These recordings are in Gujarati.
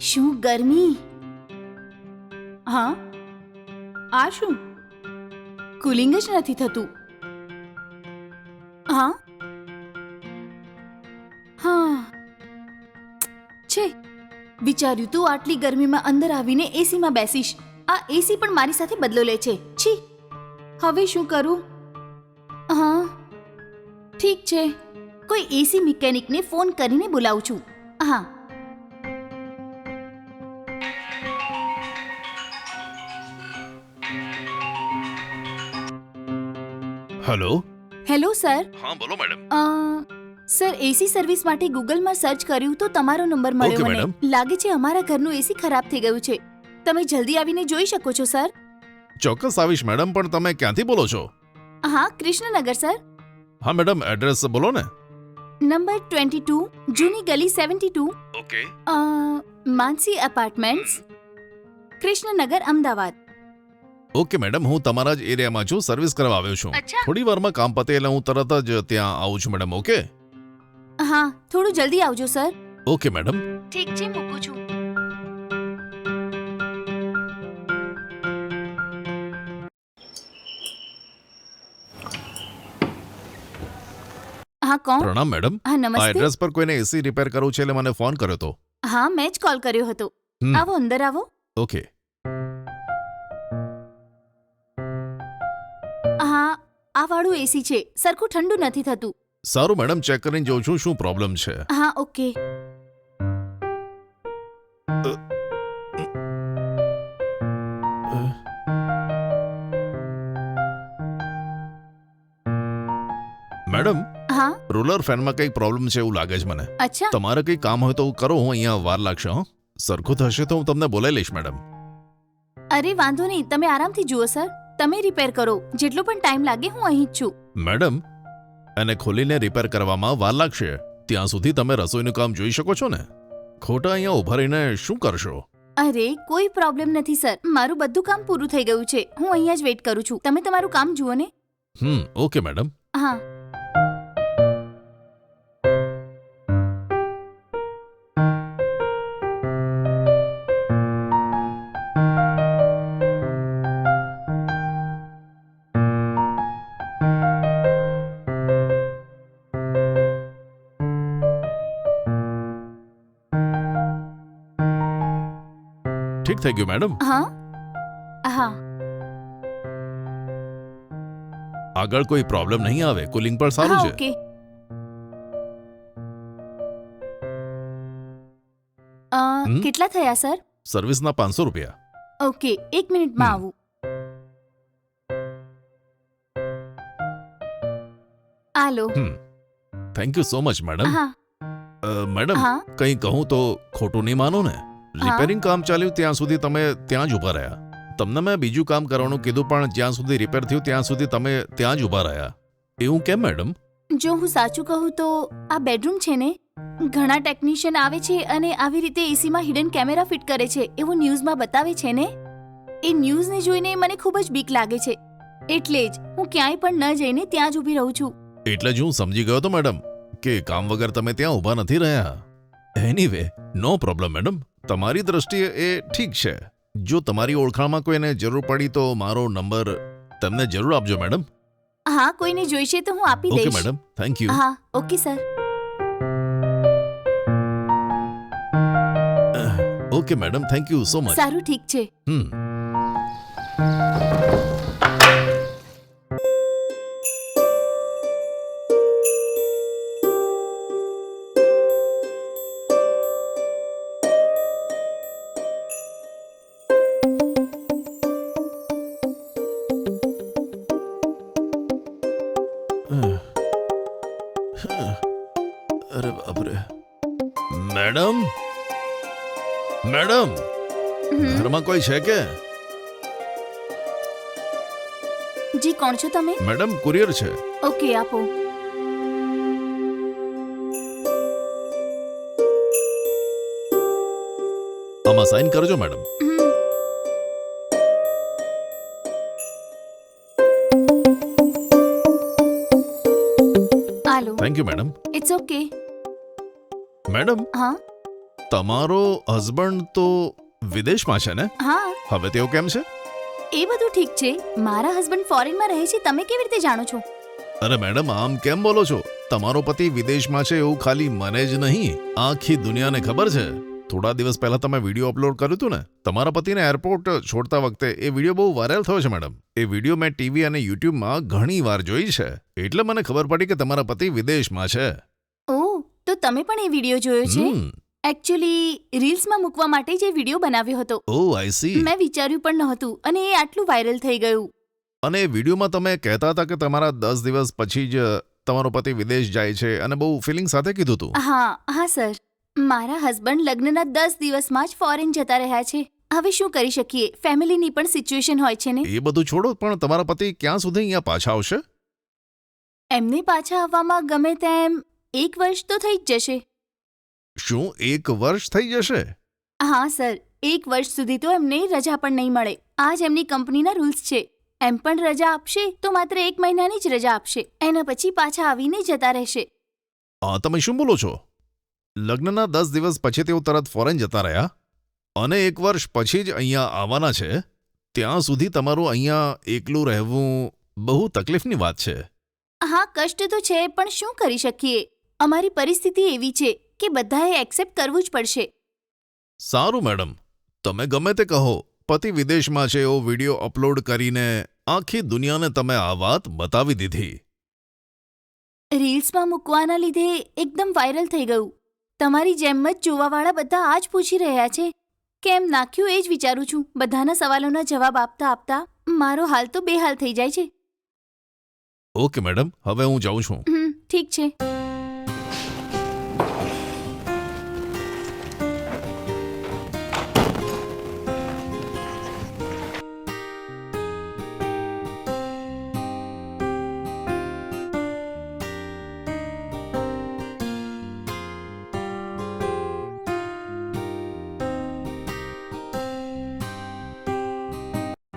શું ગરમી? હા? આ શું? કુલિંગ જ નથી થતું. હા? હા. છે. વિચાર્યું તું આટલી ગરમીમાં અંદર આવીને એસીમાં બેસીશ. આ એસી પણ મારી સાથે બદલો લે છે. છી. હવે શું કરું? હા. ઠીક છે. કોઈ એસી મિકેનિકને ફોન કરીને બોલાવું છું. હા. હેલો હેલો સર હા બોલો મેડમ સર એસી સર્વિસ માટે ગૂગલમાં સર્ચ કર્યું તો તમારો નંબર મળ્યો મેડમ મને. લાગે છે અમારા ઘરનું એસી ખરાબ થઈ ગયું છે. તમે જલ્દી આવીને જોઈ શકો છો સર ચોક્કસ આવીશ મેડમ પણ તમે ક્યાંથી બોલો છો? હા કૃષ્ણનગર સર હા મેડમ એડ્રેસ બોલો ને. નંબર ટ્વેન્ટી ટુ જૂની ગલી seventy two okay Mansi apartments Krishnanagar Ahmedabad. Okay madam હું તમારા જ એરિયામાં છું સર્વિસ કરવા આવ્યો છું. અચ્છા. થોડી વારમાં કામ પતે એટલે હું તરત જ ત્યાં આવું છું મેડમ ઓકે હા થોડું જલ્દી આવજો સર ઓકે મેડમ ઠીક છે મૂકું છું. હા કોણ? પ્રણામ મેડમ હા આ નમસ્તે એડ્રેસ પર કોઈને એસી રિપેર કરવું છે એટલે મને ફોન કર્યો હતો હા મેં જ કોલ કર્યો હતો. હમ. આવો અંદર આવો. ઓકે આ વાળું એસી છે. સરખું ઠંડુ નથી થતું. સારું મેડમ ચેક કરીને જોઉં છું શું પ્રોબ્લેમ છે. હા ઓકે. મેડમ હા? રોલર ફેનમાં કંઈક પ્રોબ્લેમ છે એવું લાગે છે મને. અચ્છા. તમારે કંઈ કામ હોય તો કરો હું અહીંયા વાર લાગશે હં. સરખું થશે તો હું તમને બોલાવી લઈશ મેડમ. અરે વાંધો નહીં. તમે આરામથી જુઓ સર. તમે રિપેર કરો. જેટલો પણ ટાઈમ લાગે હું અહીં જ છું. મેડમ એને ખોલીને રિપેર કરવામાં વાર લાગશે. ત્યાં સુધી તમે રસોઈનું કામ જોઈ શકો છો ને? ખોટા અહીંયા ઊભા રહીને શું કરશો? અરે કોઈ પ્રોબ્લેમ નથી સર મારું બધું કામ પૂરું થઈ ગયું છે. હું અહીંયા જ વેઇટ કરું છું. તમે તમારું કામ જુઓ ને. હમ ઓકે મેડમ હા. ઠીક થઈ ગયું મેડમ હા હા આગળ કોઈ પ્રોબ્લેમ નહીં આવે કુલિંગ પણ સારું હા છે ઓકે અ, હમ? કેટલા થયા સર સર્વિસના પાંચસો રૂપિયા ઓકે એક મિનિટમાં હમ. આવું આલો હમ thank you so much madam હા અ, મેડમ હા કંઈ કહું તો ખોટું નહીં માનો ને રિપેરિંગ કામ ચાલ્યું ત્યાં સુધી તમે ત્યાં જ ઊભા રહ્યા. તમને મેં બીજું કામ કરવાનું કીધું પણ જ્યાં સુધી રિપેર થયું ત્યાં સુધી તમે ત્યાં જ ઊભા રહ્યા. એવું કેમ મેડમ? જો હું સાચું કહું તો આ બેડરૂમ છે ને ઘણા ટેકનિશિયન આવે છે અને આવી રીતે એસીમાં હિડન કેમેરા ફિટ કરે છે એવું ન્યૂઝમાં બતાવે છે ને? એ ન્યૂઝને જોઈને મને ખૂબ જ બીક લાગે છે. એટલે જ હું ક્યાંય પણ ન જઈને ત્યાં જ ઊભી રહું છું. એટલે જ હું સમજી ગયો તો મેડમ કે કામ વગર તમે ત્યાં ઊભા નથી રહ્યા. Anyway no problem madam. તમારી દ્રષ્ટિએ એ ઠીક છે. જો તમારી ઓળખાણમાં કોઈને જરૂર પડી તો મારો નંબર તમને જરૂર આપજો મેડમ. હા કોઈને જોઈશે તો હું આપી ઓકે મેડમ. થેન્ક યુ હા okay sir. Okay madam. Thank you so much સારું ઠીક છે. હમ. મેડમ હમ. ઘરમાં કોઈ છે કે જી કોણ છો તમે મેડમ કુરિયર છે ઓકે આપો આમાં સાઇન કરજો મેડમ હમ. આલો thank you madam it's okay madam હા તમારો હસબન્ડ તો વિદેશમાં છે ને? હા. હવે તેઓ કેમ છે? એ બધું ઠીક છે. મારા હસબન્ડ ફોરેનમાં રહે છે તમે કેવી રીતે જાણો છો? અરે મેડમ આમ કેમ બોલો છો? તમારો પતિ વિદેશમાં છે એવું ખાલી મને જ નહીં. આખી દુનિયાને ખબર છે. થોડા દિવસ પહેલા તમે વીડિયો અપલોડ કર્યું હતું ને? તમારા પતિને એરપોર્ટ છોડતા વખતે એ વીડિયો બહુ વાયરલ થયો છે મેડમ. એ વીડિયો મેં ટીવી અને યુટ્યુબમાં ઘણી વાર જોઈ છે. એટલે મને ખબર પડી કે તમારા પતિ વિદેશમાં છે. ઓ તો તમે પણ એ વીડિયો જોયો છે. એકચ્યુઅલી રીલ્સમાં મૂકવા માટે જે વીડિયો બનાવ્યો હતો ઓ આઈ સી મેં વિચાર્યું પણ નહોતું અને એ આટલું વાયરલ થઈ ગયું. અને વિડીયોમાં તમે કહેતા હતા કે તમારા દસ દિવસ પછી જ તમારો પતિ વિદેશ જાય છે અને બહુ ફિલિંગ સાથે કીધું હતું હા હા સર મારા હસબન્ડ લગ્નના દસ દિવસમાં જ ફોરેન જતા રહ્યા છે. હવે શું કરી શકીએ? ફેમિલીની પણ સિચ્યુએશન હોય છે ને? એ બધું છોડો પણ તમારા પતિ ક્યાં સુધી અહીંયા પાછા આવશે? એમને પાછા આવવામાં ગમે તેમ એક વર્ષ તો થઈ જ જશે. શું એક વર્ષ થઈ જશે? હા સર. એક વર્ષ સુધી તો એમને રજા પણ નહીં મળે. આ જ એમની કંપનીના રૂલ્સ છે. એમ પણ રજા આપશે તો માત્ર એક મહિનાની જ રજા આપશે. એના પછી પાછા આવીને જતા રહેશે. આ તમે શું બોલો છો? લગ્નના દસ દિવસ પછી તેઓ તરત ફોરેન જતા રહ્યા? અને એક વર્ષ પછી જ અહીંયા આવવાના છે? ત્યાં સુધી તમારું અહીંયા એકલું રહેવું બહુ તકલીફની વાત છે. હા કષ્ટ તો છે પણ શું કરી શકીએ? અમારી પરિસ્થિતિ એવી છે. કે બધાએ એક્સેપ્ટ કરવું જ પડશે. સારું મેડમ. તમે ગમે તે કહો. પતિ વિદેશમાં છે એવો વીડિયો અપલોડ કરીને આખી દુનિયાને તમે આ વાત બતાવી દીધી. રીલ્સમાં મૂકવાના લીધે એકદમ વાયરલ થઈ ગયું. તમારી જેમ જ જોવાવાળા બધા આ જ પૂછી રહ્યા છે. કેમ નાખ્યું એ જ વિચારું છું. બધાના સવાલોના જવાબ આપતા આપતા મારો હાલ તો બેહાલ થઈ જાય છે. Okay madam. હવે હું જાઉં છું. હમ ઠીક છે.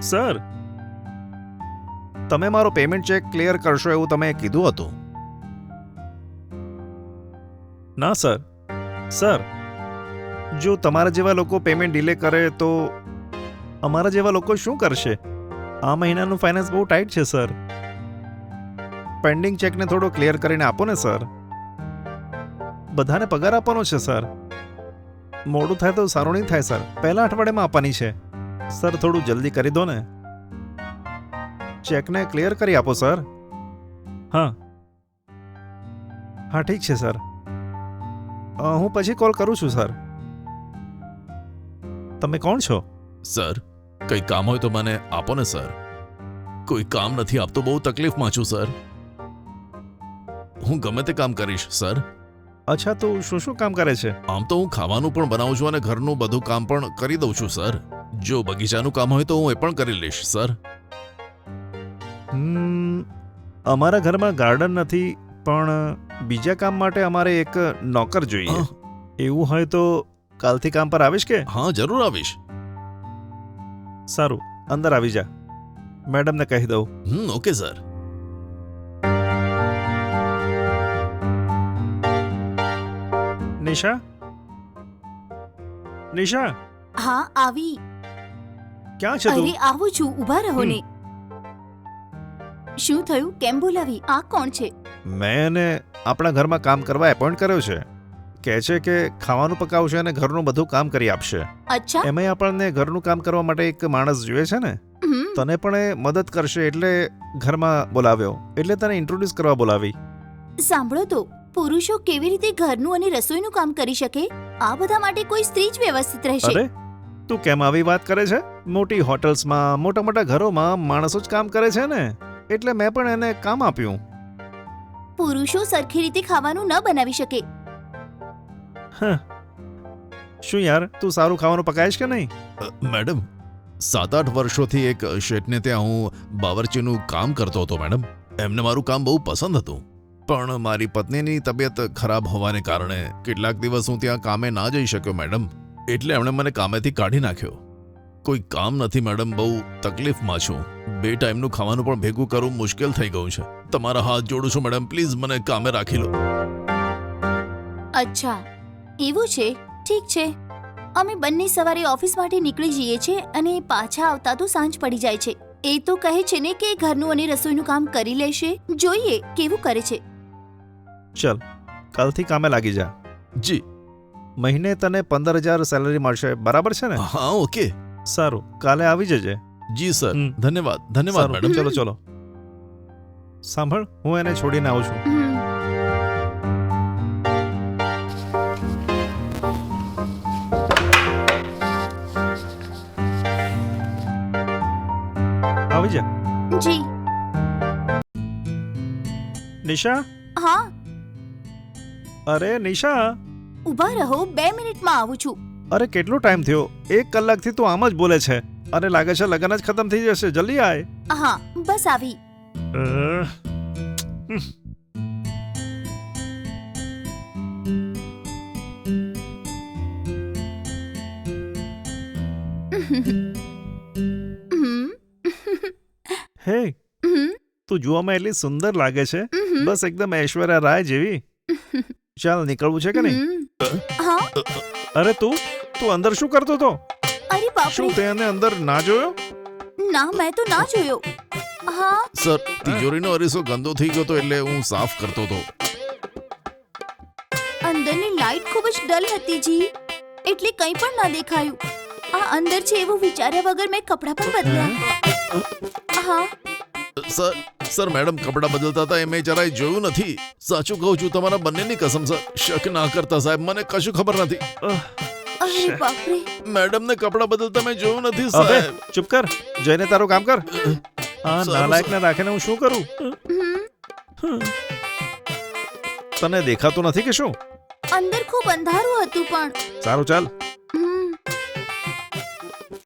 સર. તમે મારો પેમેન્ટ ચેક ક્લિયર કરશો એવું તમે કીધું હતું? ના સર. સર. જો તમારા જેવા લોકો પેમેન્ટ ડિલે કરે તો અમારા જેવા લોકો શું કરશે? આ મહિનાનું ફાઇનાન્સ બહુ ટાઈટ છે સર. પેન્ડિંગ ચેકને થોડો ક્લિયર કરીને આપો ને સર. બધાને પગાર આપવાનો છે સર. મોડું થાય તો સારું નહીં થાય સર. પહેલા અઠવાડિયામાં આપવાની છે. સર થોડું જલ્દી કરી દો ને. ચેકને ક્લિયર કરી આપો સર. હા. હા ઠીક છે સર. હું પછી કોલ કરું છું સર. તમે કોણ છો? સર કંઈ કામ હોય તો મને આપો ને સર. કોઈ કામ નથી આપતો બહુ તકલીફમાં છું સર. હું ગમે તે કામ કરીશ સર. અચ્છા તો શું શું કામ કરે છે? આમ તો હું ખાવાનું પણ બનાવું છું અને ઘરનું બધું કામ પણ કરી દઉં છું સર. જો બગીચાનું કામ હોય તો હું એ પણ કરી લઈશ સર. હમ, અમારા ઘરમાં ગાર્ડન નથી પણ બીજા કામ માટે અમારે એક નોકર જોઈએ. હા. એવું હોય તો કાલથી કામ પર આવીશ કે? હા જરૂર આવીશ. સારું અંદર આવી જા. મેડમને કહી દઉં. હમ ઓકે સર. નિશા? નિશા? હા આવી. ક્યાં છે તું? અરે આવું છું ઊભા રહો ને. શું થયું? કેમ બોલાવી? આ કોણ છે? મેં એને આપણા ઘરમાં કામ કરવા એપોઇન્ટ કર્યો છે. કહે છે કે ખાવાનું પકાવશે અને ઘરનું બધું કામ કરી આપશે. અચ્છા. એમાંય આપણને ઘરનું કામ કરવા માટે એક માણસ જોઈએ છે ને? તને પણ એ મદદ કરશે એટલે ઘરમાં બોલાવ્યો. એટલે તને ઇન્ટ્રોડ્યુસ કરવા બોલાવી. સાંભળો તો પુરુષો કેવી રીતે ઘરનું અને રસોઈનું કામ કરી શકે? આ બધા માટે કોઈ સ્ત્રી જ વ્યવસ્થિત રહેશે. અરે તું કેમ આવી વાત કરે છે? મોટી હોટલ્સમાં મોટા મોટા ઘરોમાં માણસો જ કામ કરે છે ને? એટલે મેં પણ એને કામ આપ્યું. પુરુષો સરખી રીતે ખાવાનું ન બનાવી શકે. શું યાર તું સારું ખાવાનું પકાવીશ કે નહીં? અ, મેડમ સાત આઠ વર્ષોથી એક શેઠને ત્યાં હું બાવરચીનું કામ કરતો હતો મેડમ. એમને મારું કામ બહુ પસંદ હતું. પણ મારી પત્નીની તબિયત ખરાબ હોવાને કારણે કેટલાક દિવસ હું ત્યાં કામે ના જઈ શક્યો મેડમ. એટલે એમણે મને કામેથી કાઢી નાખ્યો. કોઈ કામ નથી મેડમ. બહુ તકલીફમાં છું. બે ટાઈમનું ખાવાનું પણ ભેગું કરવું મુશ્કેલ થઈ ગયું છે. તમારા હાથ જોડું છું મેડમ. પ્લીઝ મને કામે રાખી લો. અચ્છા. એવું છે? ઠીક છે. અમે બંને સવારે ઓફિસ માટે નીકળી જઈએ છીએ અને પાછા આવતા તો સાંજ પડી જાય છે. એ તો કહે છે ને કે ઘરનું અને રસોઈનું કામ કરી લેશે. જોઈએ કેવું કરે છે. ચલ કાલથી કામે લાગી જા. જી. મહિને તને પંદર હજાર સેલરી મળશે. બરાબર છે ને? હા ઓકે. સારું. કાલે આવી જજે. જી સર. ધન્યવાદ. ધન્યવાદ મેડમ. ચલો ચલો. સાંભળ હું એને છોડીને આવું છું. આવી જા. જી. નિશા? હા? અરે નિશા! ઊભા રહો બે મિનિટમાં આવું છું. અરે કેટલો ટાઈમ થયો? એક કલાકથી તું આમ જ બોલે છે. અરે લાગે છે લગ્ન જ ખતમ થઈ જશે. જલ્દી આય. હા બસ આવી. હે તું જોવામાં એટલી સુંદર લાગે છે. બસ એકદમ ઐશ્વર્યા રાય જેવી. ચાલ નીકળવું છે કે નહીં. હા? અરે તું? તું અંદર શું કરતો હતો? અરે બાપ શું તે એને અંદર ના જોયો? ના મેં તો ના જોયો. હા? સર તિજોરીનો અરીસો ગંદો થઈ ગયો તો એટલે હું સાફ કરતો હતો. અંદરની લાઈટ ખૂબ જ ડલ હતી જી. એટલે કંઈ પણ ના દેખાયું. આ અંદર છે એવું વિચાર્યા વગર મેં કપડાં પણ બદલ્યા. હા? સર સર મેડમ કપડાં બદલતા હતા એ મેં જરાય જોયું નથી. સાચું કહું છું તમારા બંનેની કસમ સર. શક ના કરતા સાહેબ મને કશું ખબર નથી. મેડમ મેડમને કપડાં બદલતા મેં જોયું નથી સાહેબ. ચૂપ કર. જઈને તારું કામ કર. આ નાલાયકને રાખીને હું શું કરું? તને દેખાતું નથી કે શું? અંદર ખૂબ અંધારું હતું પણ. સારું ચાલ.